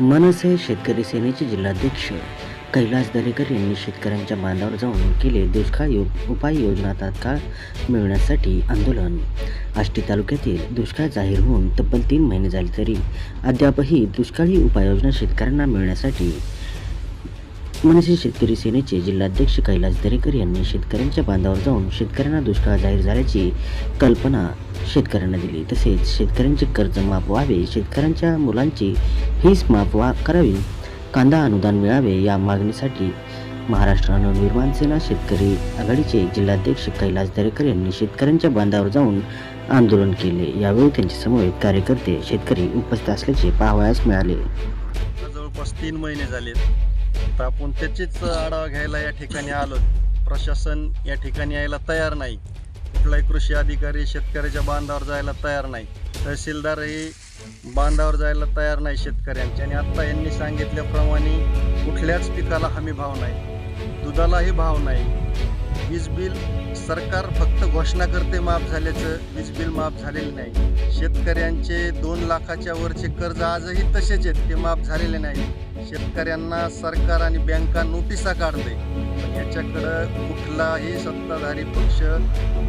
मनसे शेतकरी सेनेचे जिल्हाध्यक्ष कैलास दरेकर यांनी शेतकऱ्यांच्या बांधावर जाऊन केले दुष्काळ यो उपाययोजना तात्काळ मिळवण्यासाठी आंदोलन. आष्टी तालुक्यातील दुष्काळ जाहीर होऊन तब्बल तीन महिने झाले तरी अद्यापही दुष्काळी उपाययोजना शेतकऱ्यांना मिळण्यासाठी मनसे शेतकरी सेनेचे जिल्हाध्यक्ष कैलास दरेकर यांनी शेतकऱ्यांच्या बांधावर जाऊन शेतकऱ्यांना दुष्काळ जाहीर झाल्याची कल्पना शेतकऱ्यांना दिली. तसेच शेतकऱ्यांचे कर्ज माफ व्हावे शेतकऱ्यांच्या मुलांची फीस माफ वा करावी. कांदा अनुदान मिळावे या मागणीसाठी महाराष्ट्र नवनिर्माण सेना शेतकरी आघाडीचे जिल्हाध्यक्ष कैलास दरेकर यांनी शेतकऱ्यांच्या बांधावर जाऊन आंदोलन केले. यावेळी त्यांचे समवेत कार्यकर्ते शेतकरी उपस्थित असल्याचे पाहावयास मिळाले. जवळपास तीन महिने झाले तर आपण त्याचीच आढावा घ्यायला या ठिकाणी आलो. प्रशासन या ठिकाणी यायला तयार नाही. कुठलाही कृषी अधिकारी शेतकऱ्याच्या बांधावर जायला तयार नाही. तहसीलदारही बांधावर जायला तयार नाही शेतकऱ्यांच्या आणि आत्ता यांनी सांगितल्याप्रमाणे कुठल्याच पिकाला हमी भाव नाही. दुधालाही भाव नाही. वीज बिल सरकार फक्त घोषणा करते माफ झाल्याचं वीज बिल माफ झालेलं नाही. शेतकऱ्यांचे दोन लाखाच्या वरचे कर्ज आजही तसेच आहेत ते माफ झालेले नाही. शेतकऱ्यांना सरकार आणि बँका नोटिसा काढते पण याच्याकडं कुठलाही सत्ताधारी पक्ष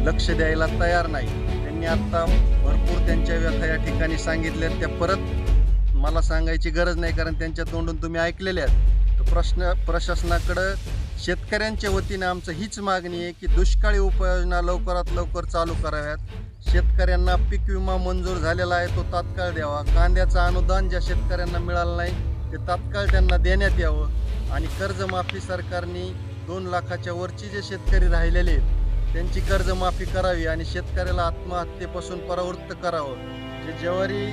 लक्ष द्यायला तयार नाही. त्यांनी आत्ता भरपूर त्यांच्या व्यथा या ठिकाणी सांगितल्या त्या परत मला सांगायची गरज नाही कारण त्यांच्या तोंडून तुम्ही ऐकलेल्या आहेत. तर प्रश्न प्रशासनाकडं शेतकऱ्यांच्या वतीने आमचं हीच मागणी आहे की दुष्काळी उपाययोजना लवकरात लवकर चालू कराव्यात. शेतकऱ्यांना पीक विमा मंजूर झालेला आहे तो तात्काळ द्यावा. कांद्याचं अनुदान ज्या शेतकऱ्यांना मिळालं नाही ते तात्काळ त्यांना देण्यात यावं. आणि कर्जमाफी सरकारने दोन लाखाच्या वरची जे शेतकरी राहिलेले आहेत त्यांची कर्जमाफी करावी आणि शेतकऱ्याला आत्महत्येपासून परावृत्त करावं. जे ज्वारी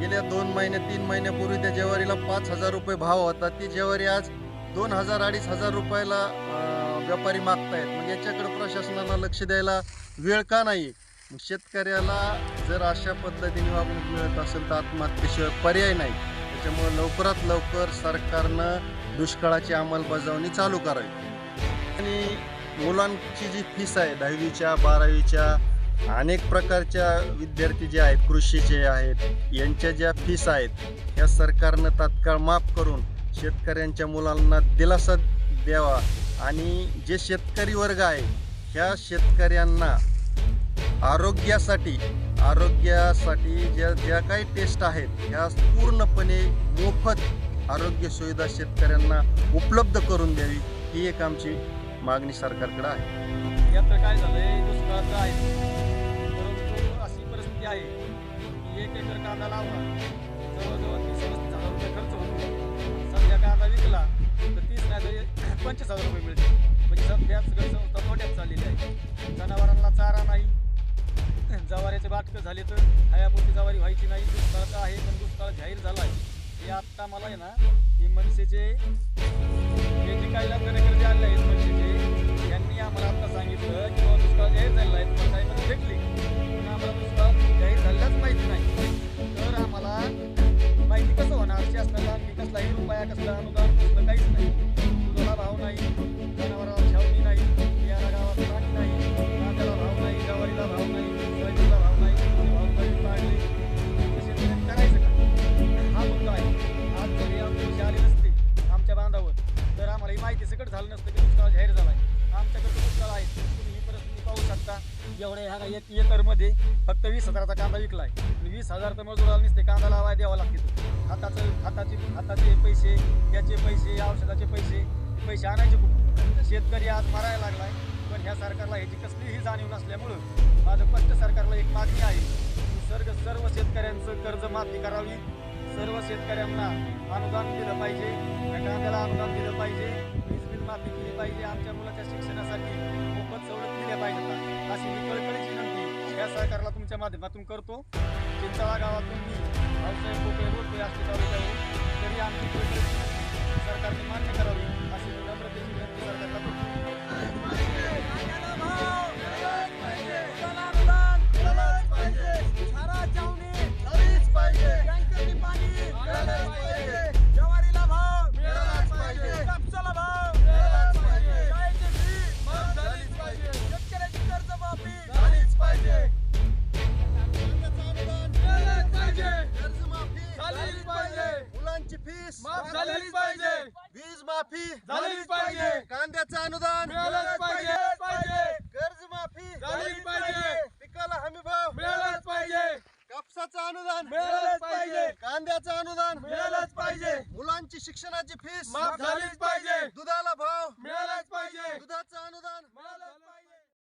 गेल्या दोन महिने तीन महिन्यापूर्वी त्या ज्वारीला पाच हजार रुपये भाव होता ती ज्वारी आज दोन हजार अडीच हजार रुपयाला व्यापारी मागतायत. मग याच्याकडे प्रशासनाला लक्ष द्यायला वेळ का नाही? मग शेतकऱ्याला जर अशा पद्धतीने वागणूक मिळत असेल तर आत्महत्येशिवाय पर्याय नाही. त्याच्यामुळे लवकरात लवकर सरकारनं दुष्काळाची अंमलबजावणी चालू करावी. आणि मुलांची जी फीस आहे दहावीच्या बारावीच्या अनेक प्रकारच्या विद्यार्थी जे आहेत कृषीचे आहेत यांच्या ज्या फीस आहेत या सरकारनं तात्काळ माफ करून शेतकऱ्यांच्या मुलांना दिलासा द्यावा. आणि जे शेतकरी वर्ग आहे ह्या शेतकऱ्यांना आरोग्यासाठी आरोग्यासाठी ज्या ज्या काही टेस्ट आहेत ह्या पूर्णपणे मोफत आरोग्य सुविधा शेतकऱ्यांना उपलब्ध करून द्यावी ही एक आमची मागणी सरकारकडे आहे. यात काय झालंय दुष्काळाचं आहे. परंतु अशी परिस्थिती आहे एक एकर कांदा लावला जवळजवळ तीस पस्तीस हजार रुपये खर्च होतो. पंचवीस हजार रुपये मिळते म्हणजे सध्या सगळं संस्था तोट्यात चाललेली आहे. जनावरांना चारा नाही. जवारीचे बाटकं झाले तर हयापुरती जवारी व्हायची नाही. दुष्काळाचं आहे पण दुष्काळ जाहीर झाला आहे. हे आत्ता मला आहे ना हे मनसेचे हे जे काही लग्न जे आले आहेत मनसेचे यांनी आम्हाला आत्ता सांगितलं की बाबा दुष्काळ जाहीर झालेला आहे. पण काही मध्ये भेटली. पण आम्हाला दुष्काळ जाहीर झालेलाच माहिती नाही. तर आम्हाला माहिती कसं होणार? शासनाला की कसलाही रुपया कसला अनुदान नसतं जाहीर झाला आहे आमच्याकडे दुष्काळ आहे तुम्ही ही परिस्थिती पाहू शकता. एवढ्या ह्या एक एकरमध्ये फक्त वीस हजाराचा कांदा विकला आहे आणि वीस हजार तर मजुराला नसते कांदा लावाय द्यावा लागते हाताचं हाताचे हाताचे पैसे याचे पैसे औषधाचे पैसे पैसे आणायचे खूप. शेतकरी आज मारायला लागला आहे पण ह्या सरकारला ह्याची कसलीही जाणीव नसल्यामुळं माझं स्पष्ट सरकारला एक मागणी आहे. की सर्व सर्व शेतकऱ्यांचं कर्ज माफी करावी. सर्व शेतकऱ्यांना अनुदान दिलं पाहिजे. कांद्याला अनुदान दिलं पाहिजे. माफी केली पाहिजे आमच्या मुलाच्या शिक्षणासाठी. मोफत सवलत दिल्या पाहिजेत अशी मी कळकळीची विनंती या सरकारला तुमच्या माध्यमातून करतो. चिंचाळा गावातून मी भाऊसाहेब कोकळे बोलतोय आष्टी तालुक्यावरून. तरी आमची कळकळीची सरकारने मान्य माफी झालीच पाहिजे. कांद्याचं अनुदान मिळालंच पाहिजे. कर्ज माफी झालीच पाहिजे. पिकाला हमी भाव मिळालंच पाहिजे. कापसाचं अनुदान मिळालंच पाहिजे. कांद्याचं अनुदान मिळालंच पाहिजे. मुलांची शिक्षणाची फीस माफ झालीच पाहिजे. दुधाला भाव मिळालंच पाहिजे. दुधाचं अनुदान